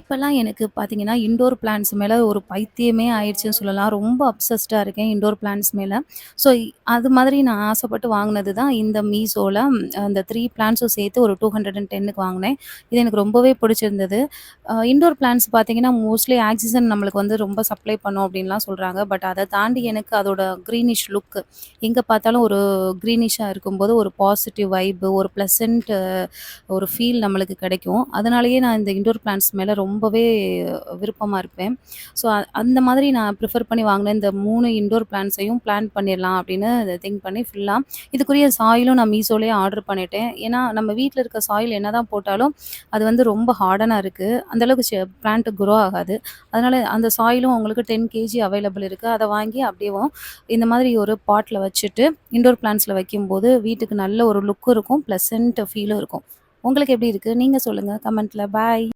இப்போல்லாம் எனக்கு பார்த்தீங்கன்னா, இண்டோர் பிளான்ஸ் மேலே ஒரு பைத்தியமே ஆயிடுச்சுன்னு சொல்லலாம். ரொம்ப அப்சஸ்டாக இருக்கேன் இண்டோர் பிளான்ஸ் மேலே ஸோ அது மாதிரி நான் ஆசைப்பட்டு வாங்கினது தான் இந்த மீஷோவில் அந்த த்ரீ பிளான்ஸும் சேர்த்து ஒரு டூ ஹண்ட்ரட் அண்ட் டென்னுக்கு வாங்கினேன் இது எனக்கு ரொம்பவே பிடிச்சிருந்தது. இண்டோர் பிளான்ஸ் பார்த்திங்கன்னா பார்த்தீங்கன்னா, மோஸ்ட்லி ஆக்சிஜன் நம்மளுக்கு வந்து ரொம்ப சப்ளை பண்ணும் அப்படின்லாம் சொல்கிறாங்க பட் அதை தாண்டி எனக்கு அதோட க்ரீனிஷ் லுக் எங்கே பார்த்தாலும் ஒரு க்ரீனிஷாக இருக்கும்போது ஒரு பாசிட்டிவ் வைப்பு ஒரு ப்ளசண்ட் ஒரு ஃபீல் நம்மளுக்கு கிடைக்கும். அதனாலேயே நான் இந்த இண்டோர் பிளான்ஸ் மேலே ரொம்பவே விருப்பமாக இருப்பேன். ஸோ அந்த மாதிரி நான் ப்ரிஃபர் பண்ணி வாங்கினேன் இந்த மூணு இண்டோர் பிளான்ஸையும் பிளான் பண்ணிடலாம் அப்படின்னு திங்க் பண்ணி ஃபுல்லாக இதுக்குரிய சாயிலும் நான் மீஷோலயே ஆர்டர் பண்ணிட்டேன். ஏன்னா, நம்ம வீட்டில் இருக்க சாயில் என்னதான் போட்டாலும், அது வந்து ரொம்ப ஹார்டனாக இருக்குது அந்தளவுக்கு பிளான்ட் குரோ ஆகாது. அதனால் அந்த சாயிலும் உங்களுக்கு 10 கேஜி அவைலபிள் இருக்குது அதை வாங்கி அப்படியே இந்த மாதிரி ஒரு பாட்டில் வச்சுட்டு, இன்டோர் பிளான்ஸில் வைக்கும்போது வீட்டுக்கு நல்ல ஒரு லுக்கும் இருக்கும். பிளசன்ட் ஃபீலும் இருக்கும். உங்களுக்கு எப்படி இருக்குது நீங்கள் சொல்லுங்கள் கமெண்ட்டில் பாய்.